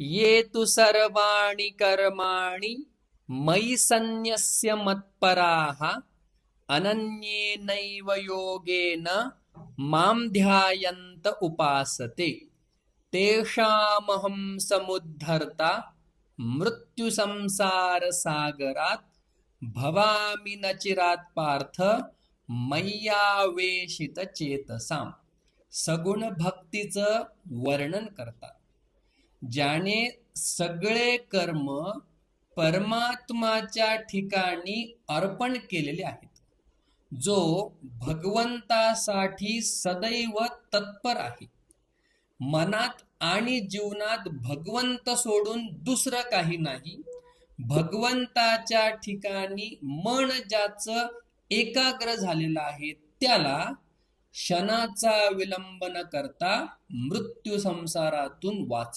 ये तु सर्वाणि कर्माणि मयि सन्न्यस्य मत्पराः अनन्येनैव योगेन मां ध्यायन्त उपासते। तेषामहं समुद्धर्ता मृत्युसंसारसागरात् भवामि न चिरात् पार्थ मय्यावेशितचेतसाम। सगुण भक्तीचं वर्णन करतात ज्याने सगळे कर्म परमात्माच्या ठिकाणी अर्पण केलेले आहेत. जो भगवंतासाठी सदैव तत्पर आहे. मनात आणि जीवनात भगवंत सोडून दुसरं काही नाही. भगवंताच्या ठिकाणी मन ज्याचं एकाग्र झालेलं आहे त्याला क्षणाचा विलंब न करता मृत्यू संसारातून वाच